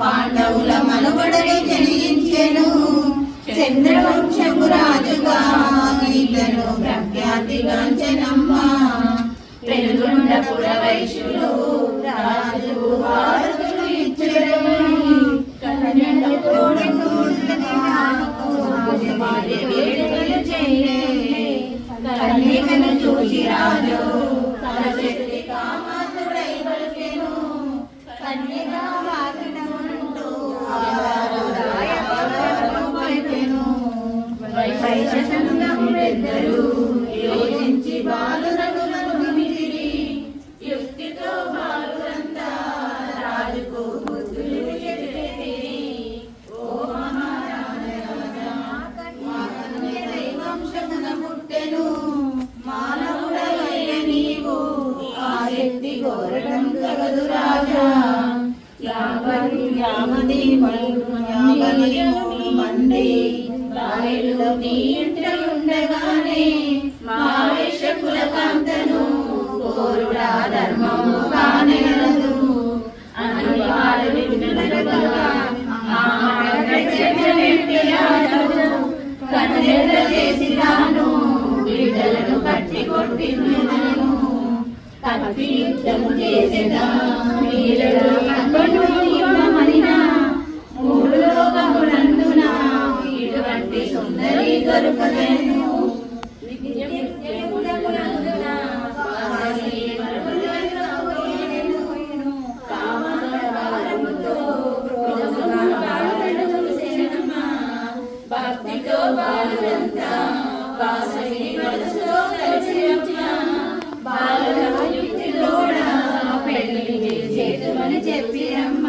పాండవుల మనుగడలు జనించెను. చంద్రవంశపు రాజుగా ఇతను ప్రఖ్యాతిగాంచనమ్మ. పెనుగొండ పురవైశ్యులు రాజు హారతులు ఇచ్చెను కన్యకను చూసి రాజు వైశేషంగం పెద్దలు యోచించి బాలురను మిగిలి యుక్తితో బాలురంతా రాజుకు బుద్ధులు ఓ మహారాజా దైవంశమున పుట్టెను. నీవు ఆ శక్తి కోరడం తగదు రాజా. మంది భార్యలు నీ ఇంట ఉండగానే మా వేషకుల కాంతను కోరుడా ధర్మము కానేరదు అని వారు కన్నెర్ర చేసి తాను బిడ్డలను కట్టి కొట్టిను కత్తి యుద్ధము చేసేదా? వీరుడు కప్పను భక్తితో బాలురంతా వాసవి మనసులో కలిసినమ్మ. బాలుల యుక్తిలోన పెళ్ళి చేతుమని చెప్పిరమ్మ